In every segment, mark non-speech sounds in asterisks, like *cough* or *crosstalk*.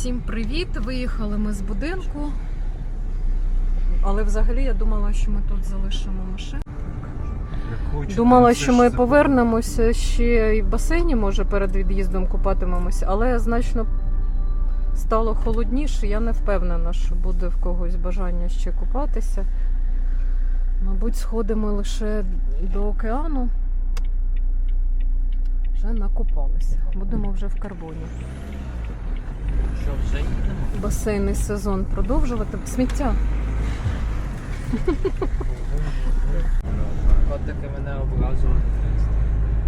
Всім привіт! Виїхали ми з будинку. Але взагалі я думала, що ми тут залишимо машину. Думала, що ми повернемося ще і в басейні, може, перед від'їздом купатимемося, але значно стало холодніше. Я не впевнена, що буде в когось бажання ще купатися. Мабуть, сходимо лише до океану. Вже накупалися. Будемо вже в карбоні. Що, вже їдемо? Басейний сезон продовжувати. Сміття. Котики мене образили.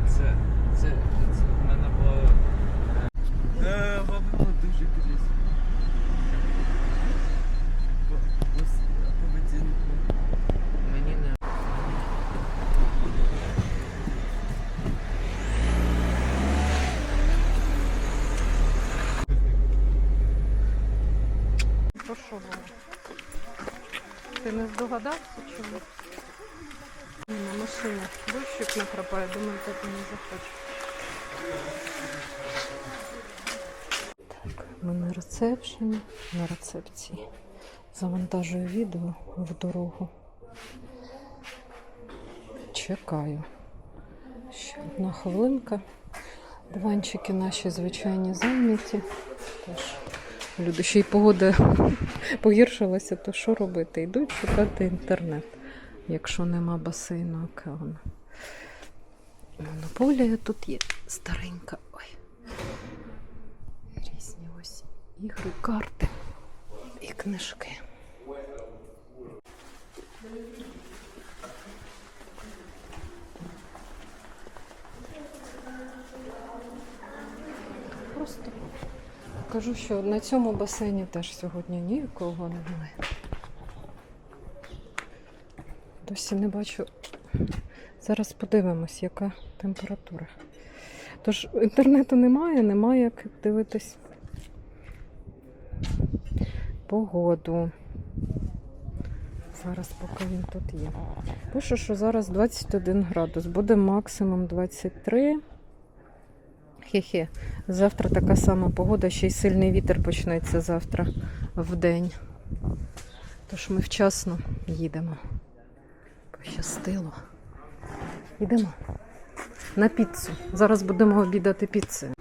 Це, це, це в мене було... Е, баба було дуже крізь. По, по, с- поведінку. Мені не... Про що було? Ти не здогадався чому? На машині дощик накрапає, думаю, так і не захоче. Так, ми на рецепшені, на рецепції. Завантажую відео в дорогу. Чекаю. Ще одна хвилинка. Диванчики наші звичайні зайняті. Тож люди ще й погода *laughs* погіршилася, то що робити? Йдуть шукати інтернет, якщо нема басейну океану. Монополія тут є старенька. Ой. Різні ось ігри, карти і книжки. Просто Кажу, що на цьому басейні теж сьогодні нікого немає. Досі не бачу. Зараз подивимось, яка температура. Тож інтернету немає, немає як дивитись погоду. Зараз поки він тут є. Пишу, що зараз 21 градус, буде максимум 23. Хе-хе. Завтра така сама погода, ще й сильний вітер почнеться завтра в день. Тож ми вчасно їдемо. Пощастило. Йдемо на піцу. Зараз будемо обідати піцею.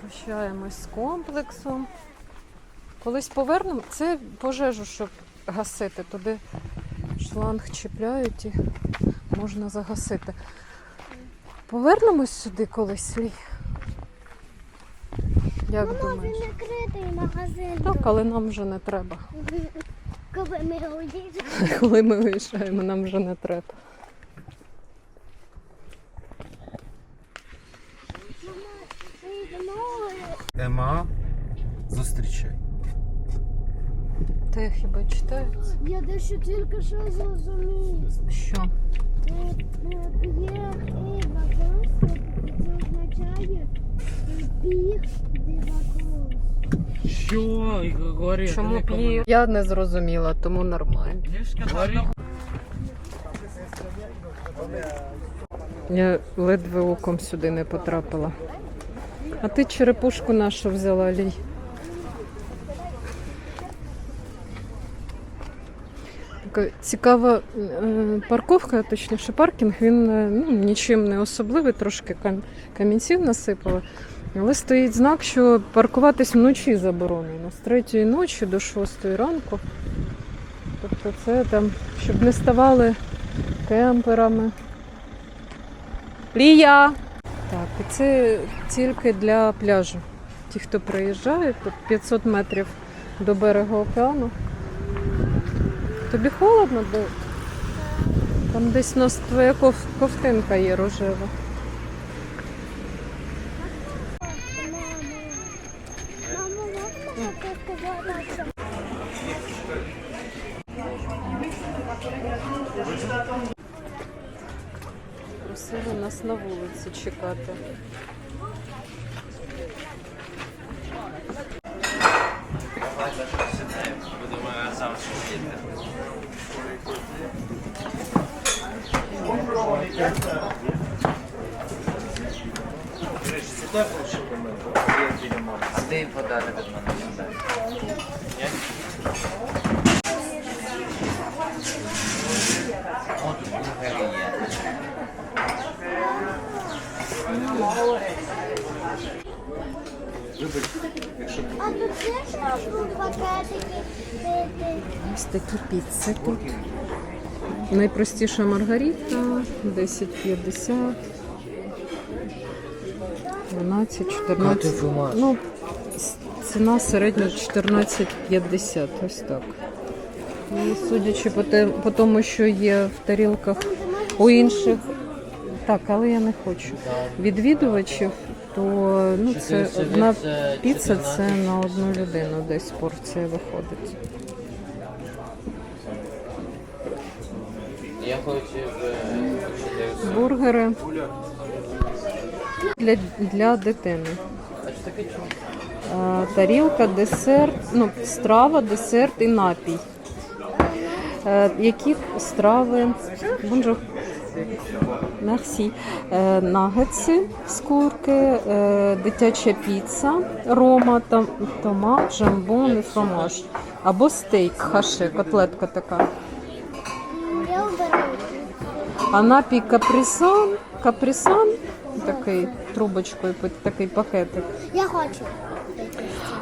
Прощаємось з комплексом. Колись повернемо. Це пожежу, щоб гасити. Туди шланг чіпляють і можна загасити. Повернемось сюди колись. Лі? Як Воно думаєш? він закритий магазин. Так, але нам вже не треба. *laughs* *laughs* Коли ми уїжджаємо. Коли ми виїжджаємо, нам вже не треба. Ема, зустрічай. Ти хіба читаєш? Я дещо тільки що зрозумів. Що? Е, е, це означає біг дивакос. Що, Григорій? Чому п'є? Я не зрозуміла, тому нормально. Григорій? Я ледве оком сюди не потрапила. А ти черепушку нашу взяла, Лій. Цікава е, парковка, точніше паркінг, він е, ну, нічим не особливий, трошки камінців насипали. Але стоїть знак, що паркуватись вночі заборонено. З третьої ночі до шостої ранку. Тобто це там, щоб не ставали кемперами. Лія! Так, і це тільки для пляжу. Ті, хто приїжджає, тут 500 метрів до берегу океану. Тобі холодно, бо там десь у нас твоя ков- ковтинка є рожева. Просили нас на вулиці чекати. Будемо завтра їхати. А де їм подати від мене? Бургери є. А тут теж пакетики. Ось такі піци тут. Найпростіша маргарита 10,50. 12, 14. Ну, ціна середня 14,50. Ось так. І судячи по, те, по тому, що є в тарілках у інших. Так, але я не хочу. Відвідувачів, то ну, це одна піца це на одну людину десь порція виходить. Я хочу в Бургери для, для дитини. Е, Тарілка, десерт, ну, страва, десерт і напій. Е, Які страви? Бонжур. Мерсі. Е, Нагетси з курки, дитяча піца, рома, томат, жамбон і фромаж. Або стейк, хаше, котлетка така. А напій каприсан, каприсан, такий трубочкою, такий пакетик. Я хочу.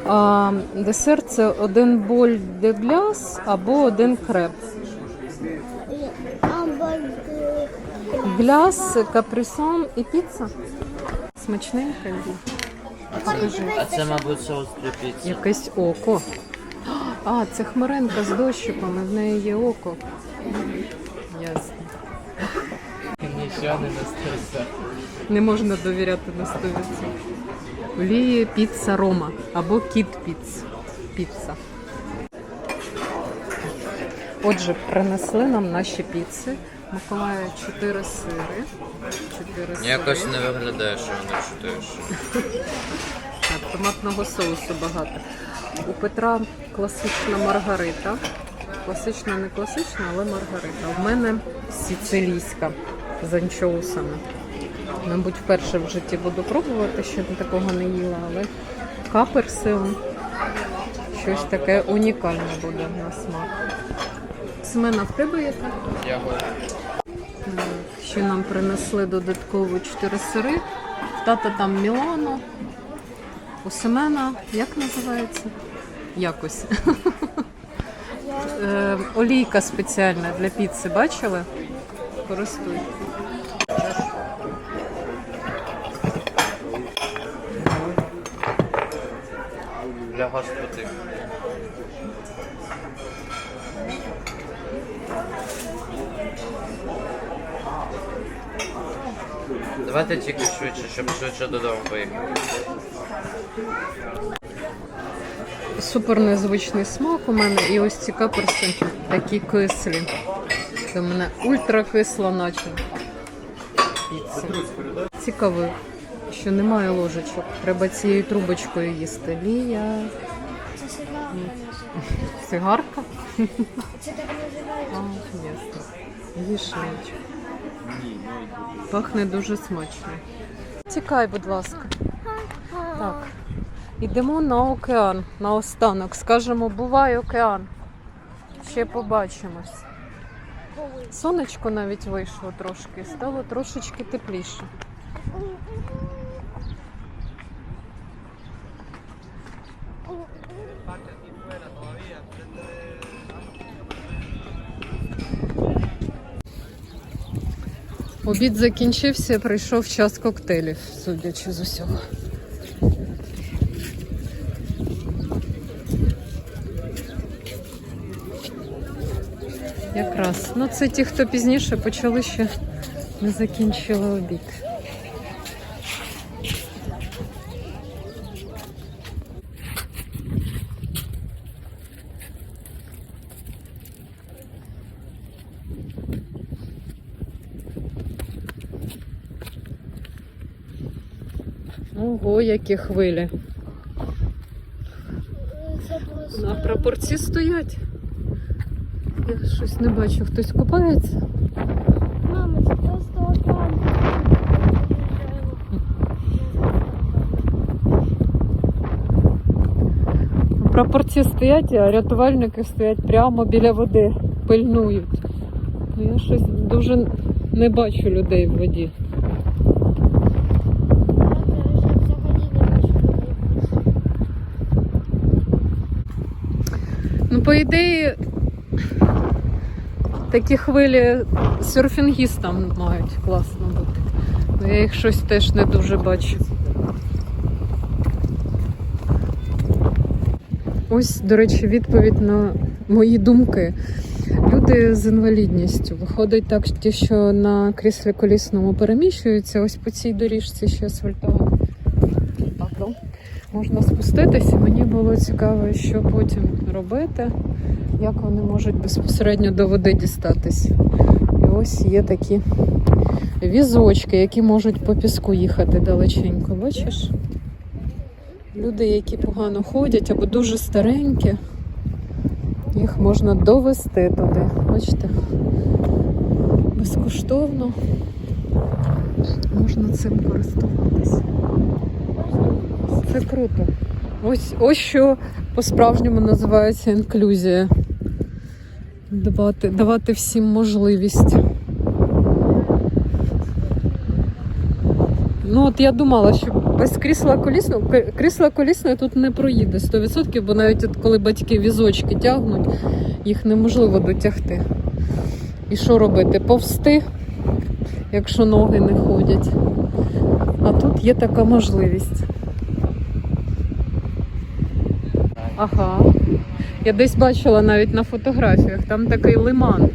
А, десерт це один боль де гляс або один креп. Гляс, каприсан і піца. Смачненька. Лі. Скажи, А це, мабуть, соус для піци. якесь око. А, це хмаринка з дощиком, і в неї є око. Ясно. Нічого не настається. Не можна довіряти на 100%. Олії піца Рома або кіт піц. Піца. Отже, принесли нам наші піци. Миколая 4 сири. 4 сири. Якось не виглядає, що воно чутаєш. *laughs* Так, томатного соусу багато. У Петра класична маргарита. Класична, не класична, але маргарита. У мене сицилійська з анчоусами. Мабуть, вперше в житті буду пробувати, ще такого не їла, але каперси щось таке унікальне буде на смак. Семена, в тебе є так? Я готовий. Ще нам принесли додатково 4 сири. Тата там Мілано. У Семена, як називається? Якось. *laughs* Е, Олійка спеціальна для піци, бачили? Користуйтесь. Для господи. Давайте тільки швидше, щоб швидше додому поїхати. Супер незвичний смак у мене. І ось ці каперси такі кислі. Це в мене ультракисла начинка. Піца. Що немає ложечок. Треба цією трубочкою їсти. Лія. Це сигнал. Цигарка? Це так називається. Менше. Пахне дуже смачно. Тікай, будь ласка. Так. Ідемо на океан на останок. Скажемо, бувай океан. Ще побачимось. Сонечко навіть вийшло трошки, стало трошечки тепліше. Обід закінчився, прийшов час коктейлів, судячи з усього. Якраз. Ну, це ті, хто пізніше почали ще не закінчили обід. які хвилі. А прапорці стоять. Я щось не бачу, хтось купається. Мама, це просто там. Прапорці стоять, а рятувальники стоять прямо біля води, пильнують. Ну, я щось дуже не бачу людей в воді. По ідеї, такі хвилі серфінгістам мають класно бути. Ну, я їх щось теж не дуже бачу. Ось, до речі, відповідь на мої думки. Люди з інвалідністю виходить так, ті, що на кріслі колісному переміщуються, ось по цій доріжці ще асфальтова. Можна спуститися. Мені було цікаво, що потім робити, як вони можуть безпосередньо до води дістатись. І ось є такі візочки, які можуть по піску їхати далеченько. Бачиш? Люди, які погано ходять або дуже старенькі, їх можна довести туди. Бачите? Безкоштовно можна цим користуватися. Це круто. Ось, ось що по-справжньому називається інклюзія. Давати, давати всім можливість. Ну от я думала, що без крісла колісного крісла колісне тут не проїде 100%, бо навіть от коли батьки візочки тягнуть, їх неможливо дотягти. І що робити? Повсти, якщо ноги не ходять. А тут є така можливість. Ага. Я десь бачила навіть на фотографіях, там такий лиман.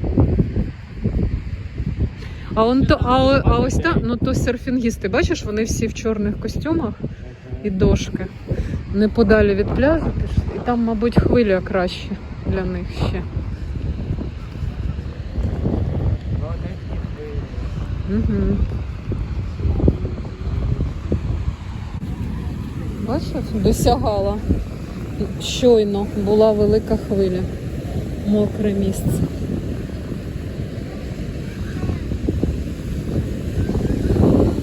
А, он то, а, а ось там, ну то серфінгісти, бачиш, вони всі в чорних костюмах і дошки. Неподалі від пляжу пішли. І там, мабуть, хвиля краще для них ще. Угу. Бачив, досягала. Щойно була велика хвиля. Мокре місце.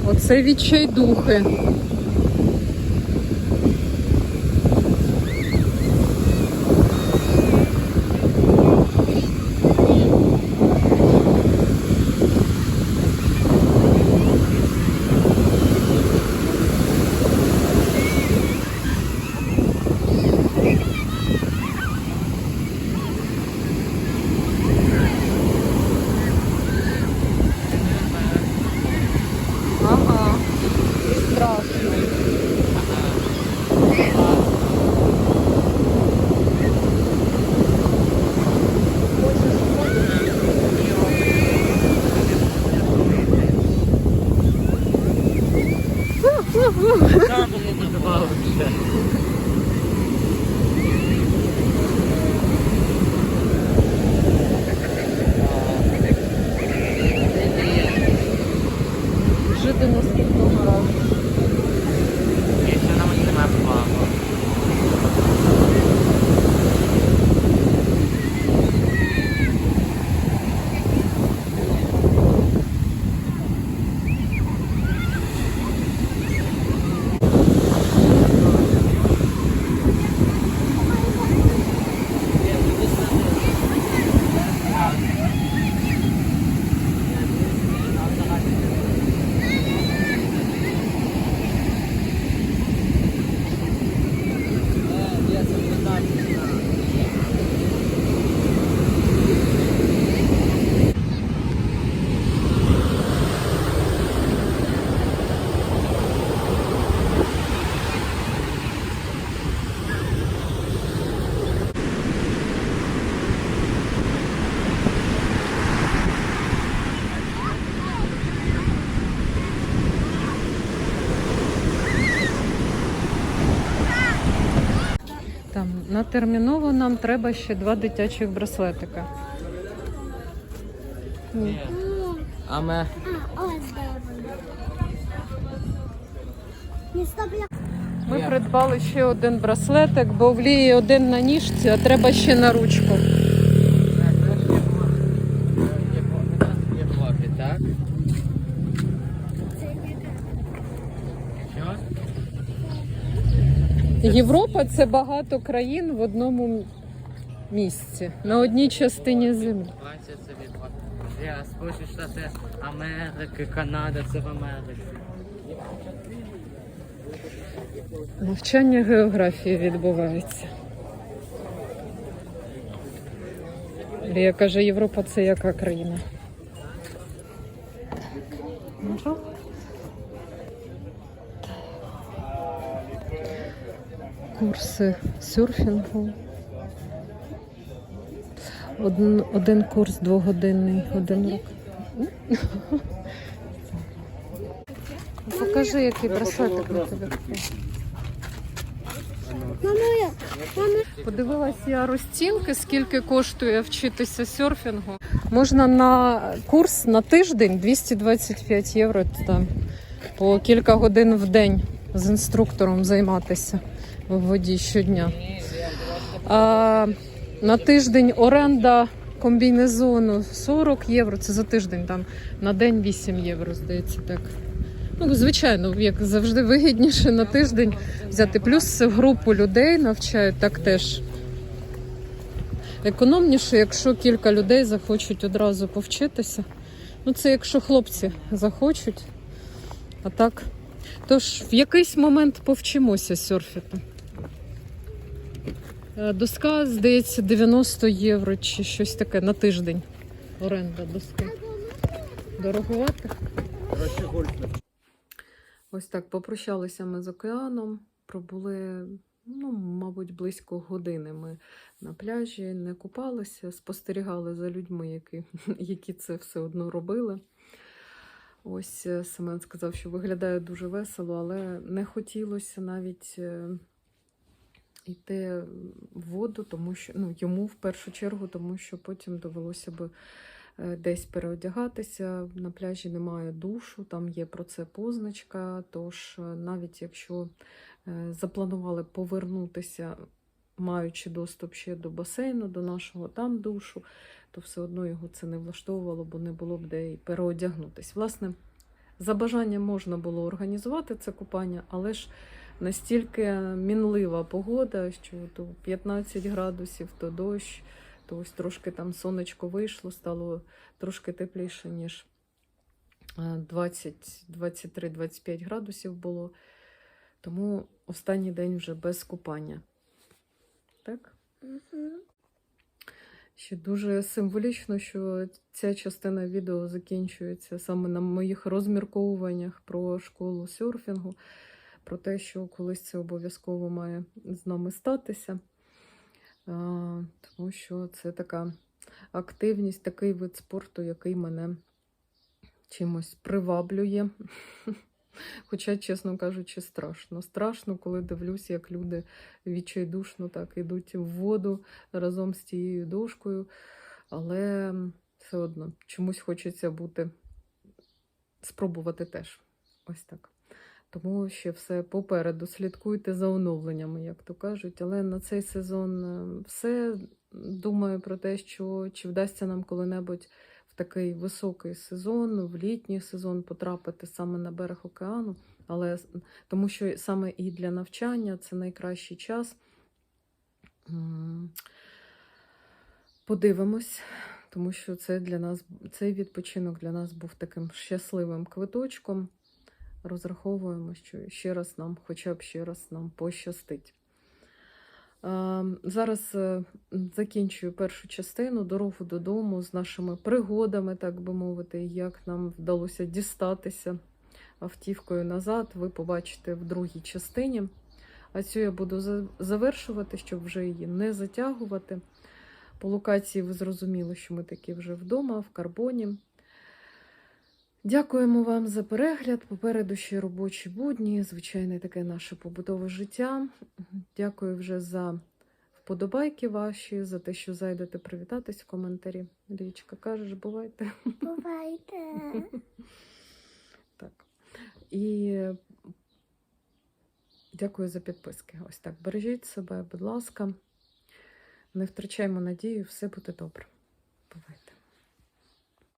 Оце відчайдухи. Терміново нам треба ще два дитячих браслетика. А ми. Ми придбали ще один браслетик, бо в Лії один на ніжці, а треба ще на ручку. є так? Це яка? Що? Європа це багато країн в одному місці, на одній частині землі. Це від Сполучені Штати Америки, Канада це в Америці. Навчання географії відбувається. Лія каже, Європа це яка країна? Ну, Курси серфінгу. Один, один курс двогодинний, один рік. *laughs* Покажи, який браслетик на мамо, Подивилася я розцінки, скільки коштує вчитися серфінгу. Можна на курс на тиждень 225 євро там, по кілька годин в день з інструктором займатися в воді щодня. А на тиждень оренда комбінезону 40 євро. Це за тиждень там на день 8 євро, здається, так. Ну, звичайно, як завжди вигідніше на тиждень взяти. Плюс групу людей навчають так теж. Економніше, якщо кілька людей захочуть одразу повчитися. Ну, це якщо хлопці захочуть. А так. Тож в якийсь момент повчимося серфити. Е, Доска, здається, 90 євро чи щось таке на тиждень. Оренда доски. Дороговато. Ось так попрощалися ми з океаном. Пробули, ну, мабуть, близько години. Ми на пляжі не купалися, спостерігали за людьми, які, *laughs* які це все одно робили. Ось е, Семен сказав, що виглядає дуже весело, але не хотілося навіть е, йти в воду, тому що ну, йому в першу чергу, тому що потім довелося би е, десь переодягатися. На пляжі немає душу, там є про це позначка. Тож е, навіть якщо е, запланували повернутися, маючи доступ ще до басейну, до нашого там душу, то все одно його це не влаштовувало, бо не було б де й переодягнутись. Власне, за бажанням можна було організувати це купання, але ж настільки мінлива погода, що то 15 градусів, то дощ, то ось трошки там сонечко вийшло, стало трошки тепліше, ніж е, 20, 23-25 градусів було. Тому останній день вже без купання. Так? Ще дуже символічно, що ця частина відео закінчується саме на моїх розмірковуваннях про школу серфінгу, про те, що колись це обов'язково має з нами статися. Тому що це така активність, такий вид спорту, який мене чимось приваблює. *laughs* Хоча, чесно кажучи, страшно. Страшно, коли дивлюсь, як люди відчайдушно так ідуть в воду разом з тією дошкою. Але все одно чомусь хочеться бути, спробувати теж. Ось так. Тому ще все попереду. Слідкуйте за оновленнями, як то кажуть. Але на цей сезон е, все думаю про те, що чи вдасться нам коли-небудь в такий високий сезон, в літній сезон потрапити саме на берег океану. Але тому що саме і для навчання це найкращий час. Подивимось, тому що це для нас цей відпочинок для нас був таким щасливим квиточком. Розраховуємо, що ще раз нам, хоча б ще раз нам пощастить. Е, Зараз е, закінчую першу частину дорогу додому з нашими пригодами, так би мовити, як нам вдалося дістатися автівкою назад. Ви побачите в другій частині. А цю я буду завершувати, щоб вже її не затягувати. По локації ви зрозуміли, що ми таки вже вдома, в карбоні. Дякуємо вам за перегляд. Попереду ще робочі будні, звичайне таке наше побутове життя. Дякую вже за вподобайки ваші, за те, що зайдете привітатись в коментарі. Річка, кажеш, бувайте. Бувайте. *laughs* Так. І дякую за підписки. Ось так. Бережіть себе, будь ласка. Не втрачаймо надію, все буде добре.